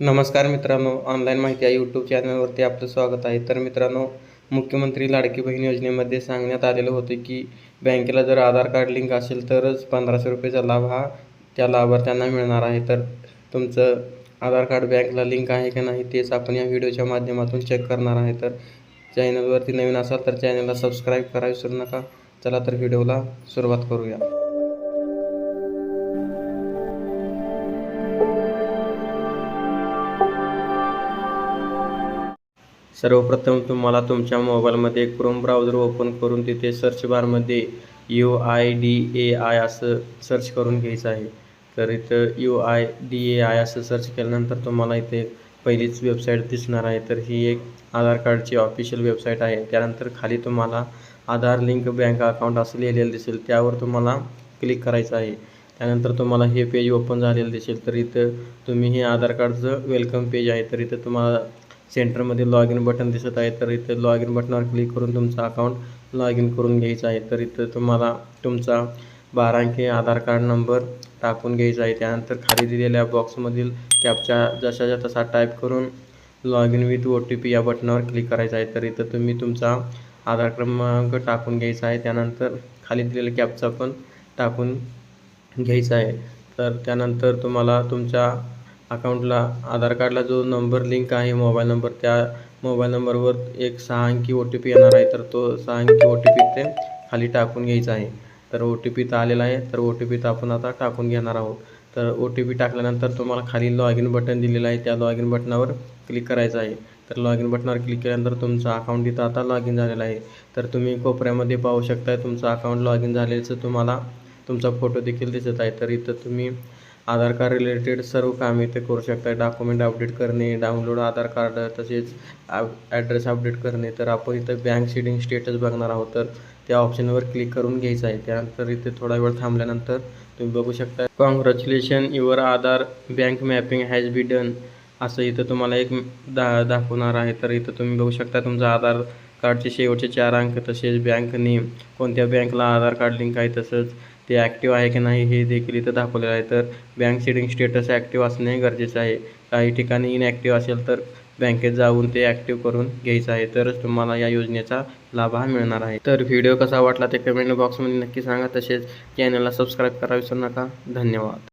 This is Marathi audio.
नमस्कार मित्रांनो ऑनलाईन माहिती या यूट्यूब चॅनलवरती आपलं स्वागत आहे. तर मित्रांनो मुख्यमंत्री लाडकी बहीण योजनेमध्ये सांगण्यात आलेलं होतं की बँकेला जर आधार कार्ड लिंक असेल तरच पंधराशे रुपयेचा लाभ हा त्या लाभार्थ्यांना मिळणार आहे. तर तुमचं आधार कार्ड बँकला लिंक आहे का नाही तेच आपण या व्हिडिओच्या माध्यमातून चेक करणार आहे. तर चॅनलवरती नवीन असाल तर चॅनलला सबस्क्राईब करा विसरू नका. चला तर व्हिडिओला सुरुवात करूया. सर्वप्रथम तुम्हाला तुमच्या मोबाईलमध्ये क्रोम ब्राउझर ओपन करून तिथे सर्च बारमध्ये U I D A I असं सर्च करून घ्यायचं आहे. तर इथं U I D A I असं सर्च केल्यानंतर तुम्हाला इथे पहिलीच वेबसाईट दिसणार आहे. तर ही एक आधार कार्डची ऑफिशियल वेबसाईट आहे. त्यानंतर खाली तुम्हाला आधार लिंक बँक अकाउंट असं लिहिलेलं दिसेल. त्यावर तुम्हाला क्लिक करायचं आहे. त्यानंतर तुम्हाला हे पेज ओपन झालेलं दिसेल. तर इथं तुम्ही हे आधार कार्डचं वेलकम पेज आहे. तर इथं तुम्हाला सेंटरमध्ये लॉग इन बटन दिसत आहे तर इथं लॉग इन बटनावर क्लिक करून तुमचं अकाउंट लॉग इन करून घ्यायचं आहे. तर इथं तुम्हाला तुमचा बारा अंकी आधार कार्ड नंबर टाकून घ्यायचा आहे. त्यानंतर खाली दिलेल्या बॉक्समधील कॅपच्या जशाच्या तसा टाईप करून log in with O T P या बटनावर क्लिक करायचं आहे. तर इथं तुम्ही तुमचा आधार क्रमांक टाकून घ्यायचा आहे. त्यानंतर खाली दिलेल्या कॅपचा पण टाकून घ्यायचा आहे. तर त्यानंतर तुम्हाला तुमच्या अकाउंटला आधार कार्डला जो नंबर लिंक आहे मोबाईल नंबर त्या मोबाईल नंबरवर एक सहा अंकी ओ टी पी येणार आहे तर तो सहा अंकी ओ टी पी ते खाली टाकून घ्यायचा आहे. तर ओ टी पी तर आलेला आहे तर ओ टी पी तर आपण आता टाकून घेणार आहोत. तर ओ टी पी टाकल्यानंतर तुम्हाला खाली लॉग इन बटन दिलेलं आहे त्या लॉग इन बटनावर क्लिक करायचं आहे. तर लॉग इन बटनावर क्लिक केल्यानंतर तुमचं अकाउंट इथं आता लॉग इन झालेलं आहे. तर तुम्ही कोपऱ्यामध्ये पाहू शकताय तुमचं अकाउंट लॉग इन झाल्याचं तुम्हाला तुमचा फोटो देखील दिसत आहे. तर इथं तुम्ही आधार कार्ड रिलेटेड सर्व कामे इथे करू शकता. डॉक्युमेंट अपडेट करणे डाउनलोड आधार कार्ड तसेच ॲड्रेस अपडेट करणे. तर आपण इथं बँक सीडिंग स्टेटस बघणार आहोत. तर त्या ऑप्शनवर क्लिक करून घ्यायचं आहे. त्यानंतर इथे थोडा वेळ थांबल्यानंतर तुम्ही बघू शकता. Congratulation your Aadhaar bank mapping has be done असं इथं तुम्हाला एक दा दाखवणार आहे. तर इथं तुम्ही बघू शकता तुमचं आधार कार्डचे शेवटचे चार अंक तसेच बँक नेम कोणत्या बँकला आधार कार्ड लिंक आहे तसंच ते ॲक्टिव्ह आहे की नाही हे देखील इथं दाखवलेलं आहे. तर बँक सेटिंग स्टेटस ॲक्टिव्ह असणे गरजेचं आहे. काही ठिकाणी इनॲक्टिव्ह असेल तर बँकेत जाऊन ते ॲक्टिव्ह करून घ्यायचं आहे. तरच तुम्हाला या योजनेचा लाभ हा मिळणार आहे. तर व्हिडिओ कसा वाटला ते कमेंट बॉक्समध्ये नक्की सांगा. तसेच चॅनलला सबस्क्राईब करा विसरू नका. धन्यवाद.